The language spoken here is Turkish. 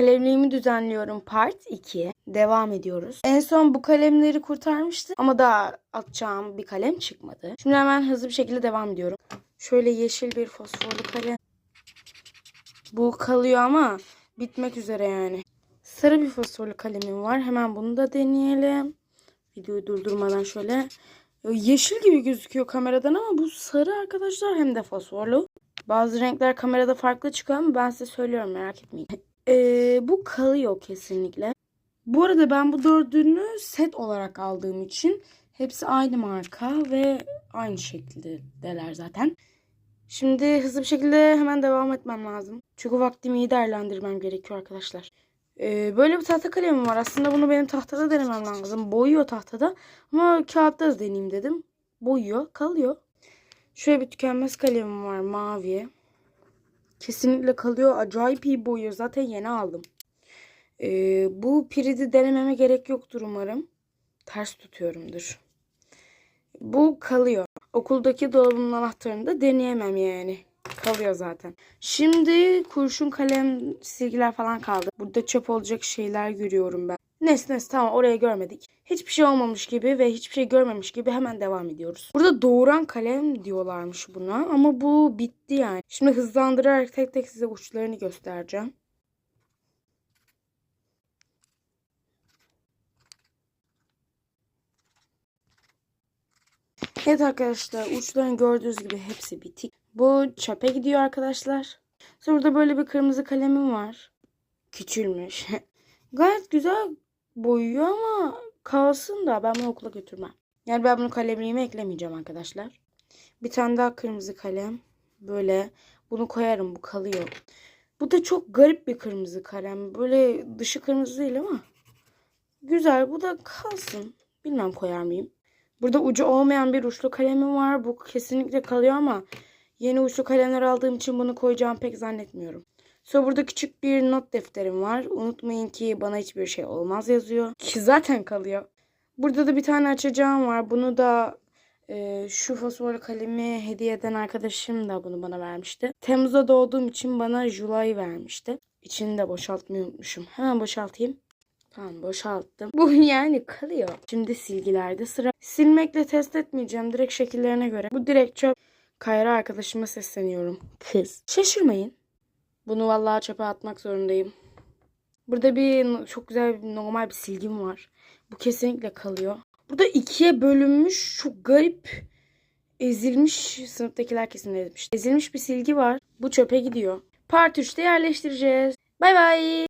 Kalemliğimi düzenliyorum part 2. Devam ediyoruz. En son bu kalemleri kurtarmıştım ama daha atacağım bir kalem çıkmadı. Şimdi hemen hızlı bir şekilde devam ediyorum. Şöyle yeşil bir fosforlu kalem. Bu kalıyor ama bitmek üzere yani. Sarı bir fosforlu kalemim var. Hemen bunu da deneyelim. Videoyu durdurmadan şöyle. Yeşil gibi gözüküyor kameradan ama bu sarı arkadaşlar hem de fosforlu. Bazı renkler kamerada farklı çıkıyor ama ben size söylüyorum merak etmeyin. Ee, bu kalıyor kesinlikle. Bu arada ben bu dördünü set olarak aldığım için hepsi aynı marka ve aynı şekildeler zaten. Şimdi hızlı bir şekilde hemen devam etmem lazım. Çünkü vaktimi iyi değerlendirmem gerekiyor arkadaşlar. Ee, böyle bir tahta kalemim var. Aslında bunu benim tahtada denemem lazım. Boyuyor tahtada. Ama kağıtta da deneyeyim dedim. Boyuyor, kalıyor. Şöyle bir tükenmez kalemim var mavi. Kesinlikle kalıyor. Acayip iyi boyuyor. Zaten yeni aldım. Ee, bu piridi denememe gerek yoktur umarım. Ters tutuyorumdur. Bu kalıyor. Okuldaki dolabımın anahtarını da deneyemem yani. Kalıyor zaten. Şimdi kurşun kalem silgiler falan kaldı. Burada çöp olacak şeyler görüyorum ben. Neyse neyse tamam oraya görmedik. Hiçbir şey olmamış gibi ve hiçbir şey görmemiş gibi hemen devam ediyoruz. Burada doğuran kalem diyorlarmış buna ama bu bitti yani. Şimdi hızlandırarak tek tek size uçlarını göstereceğim. Evet arkadaşlar uçlarını gördüğünüz gibi hepsi bitik. Bu çöpe gidiyor arkadaşlar. Sonra burada böyle bir kırmızı kalemim var. Küçülmüş. Gayet güzel boyuyor ama kalsın da ben bunu okula götürmem. Yani ben bunu kalemliğime eklemeyeceğim arkadaşlar. Bir tane daha kırmızı kalem. Böyle bunu koyarım bu kalıyor. Bu da çok garip bir kırmızı kalem. Böyle dışı kırmızı değil ama. Güzel bu da kalsın. Bilmem koyar mıyım. Burada ucu olmayan bir uçlu kalemim var. Bu kesinlikle kalıyor ama yeni uçlu kalemler aldığım için bunu koyacağım pek zannetmiyorum. Sonra burada küçük bir not defterim var. Unutmayın ki bana hiçbir şey olmaz yazıyor. Ki zaten kalıyor. Burada da bir tane açacağım var. Bunu da e, şu fosforlu kalemi hediye eden arkadaşım da bunu bana vermişti. Temmuz'da doğduğum için bana July vermişti. İçini de boşaltmayı unutmuşum. Hemen boşaltayım. Tamam boşalttım. Bu yani kalıyor. Şimdi silgilerde sıra. Silmekle test etmeyeceğim. Direkt şekillerine göre. Bu direkt çöp. Kayra arkadaşıma sesleniyorum. Kız. Şaşırmayın. Bunu vallahi çöpe atmak zorundayım. Burada bir çok güzel bir normal bir silgim var. Bu kesinlikle kalıyor. Burada ikiye bölünmüş çok garip ezilmiş sınıftakiler kesin ezmiş. Ezilmiş bir silgi var. Bu çöpe gidiyor. Part 3'te yerleştireceğiz. Bay bay.